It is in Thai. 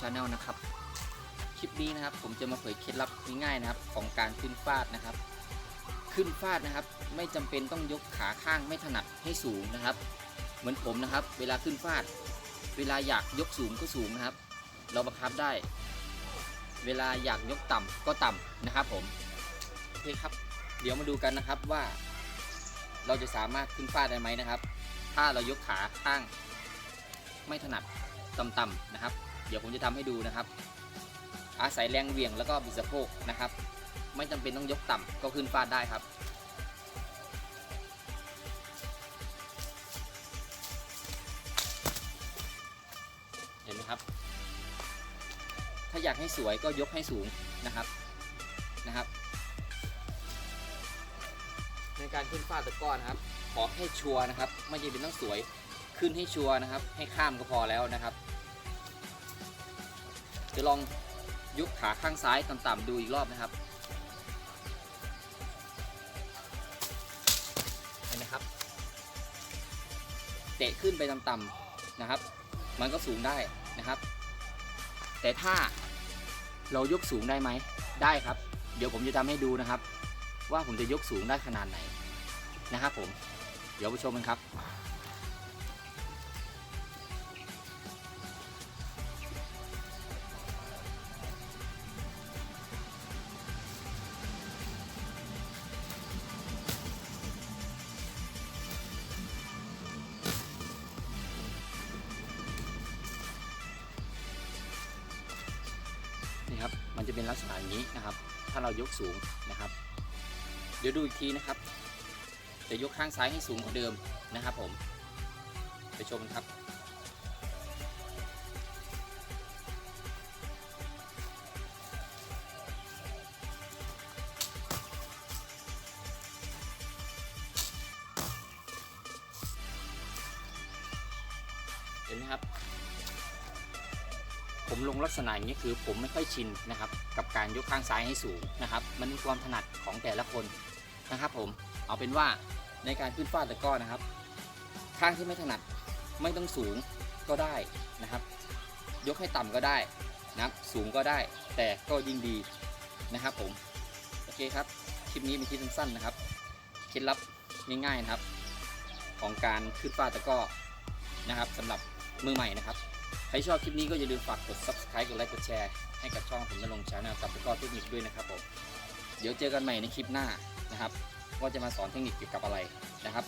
ชาแนลนะครับ คลิปนี้นะครับ ผมจะมาเผยเคล็ดลับง่ายๆนะครับ ของการขึ้นฟาดนะครับ ขึ้นฟาดนะครับ ไม่จำเป็นต้องยกขาข้างไม่ถนัดให้สูงนะครับ เหมือนผมนะครับ เวลาขึ้นฟาด เวลาอยากยกสูงก็สูงนะครับ เราบังคับได้ เวลาอยากยกต่ำก็ต่ำนะครับ ผมโอเคครับ เดี๋ยวมาดูกันนะครับว่า เราจะสามารถขึ้นฟาดได้ไหมนะครับ ถ้าเรายกขาข้างไม่ถนัดต่ำๆนะครับ เดี๋ยวผมจะทำให้ดูนะครับ อาศัยแรงเหวี่ยงแล้วก็บิดสะโพกนะครับ ไม่จำเป็นต้องยกต่ำก็ขึ้นฟาดได้ครับ เห็นไหมครับ ถ้าอยากให้สวยก็ยกให้สูงนะครับนะครับ ในการขึ้นฟาดตะก้อนครับ ขอให้ชัวร์นะครับ ไม่จำเป็นต้องสวยขึ้นให้ชัวร์นะครับ ให้ข้ามก็พอแล้วนะครับ จะลองยุกขาข้างซ้ายต่ำๆดูอีกรอบนะครับเห็นไหมครับ เตะขึ้นไปต่ำๆนะครับ มันก็สูงได้นะครับ แต่ถ้าเรายกสูงได้ไหมได้ครับ เดี๋ยวผมจะทำให้ดูนะครับ ว่าผมจะยกสูงได้ขนาดไหนนะครับผม เดี๋ยวไปชมกันครับ ครับ มันจะเป็นลักษณะอย่างนี้นะครับ ถ้าเรายกสูงนะครับ เดี๋ยวดูอีกทีนะครับ จะยกข้างซ้ายให้สูงกว่าเดิมนะครับ ผม ไปชมกันครับเห็นไหมครับ ผมลงลักษณะอย่างนี้คือผมไม่ค่อยชินนะครับกับการยกข้างซ้ายให้สูงนะครับ มันเป็นความถนัดของแต่ละคนนะครับ ผมเอาเป็นว่าในการขึ้นฟาดตะกร้อนะครับ ข้างที่ไม่ถนัดไม่ต้องสูงก็ได้นะครับ ยกให้ต่ำก็ได้นะครับสูงก็ได้ แต่ก็ยิ่งดีนะครับ ผมโอเคครับคลิปนี้เป็นคลิปสั้นๆนะครับเคล็ดลับง่ายๆนะครับ ของการขึ้นฟาดตะกร้อนะครับสำหรับมือใหม่นะครับ ใครชอบคลิปนี้ก็อย่าลืมฝากกด subscribe กดไลค์กดแชร์ให้กับช่องผมนรงชาแนลกับตะกร้อเทคนิคด้วยนะครับผมเดี๋ยวเจอกันใหม่ในคลิปหน้านะครับ ว่าจะมาสอนเทคนิคเกี่ยวกับอะไรนะครับ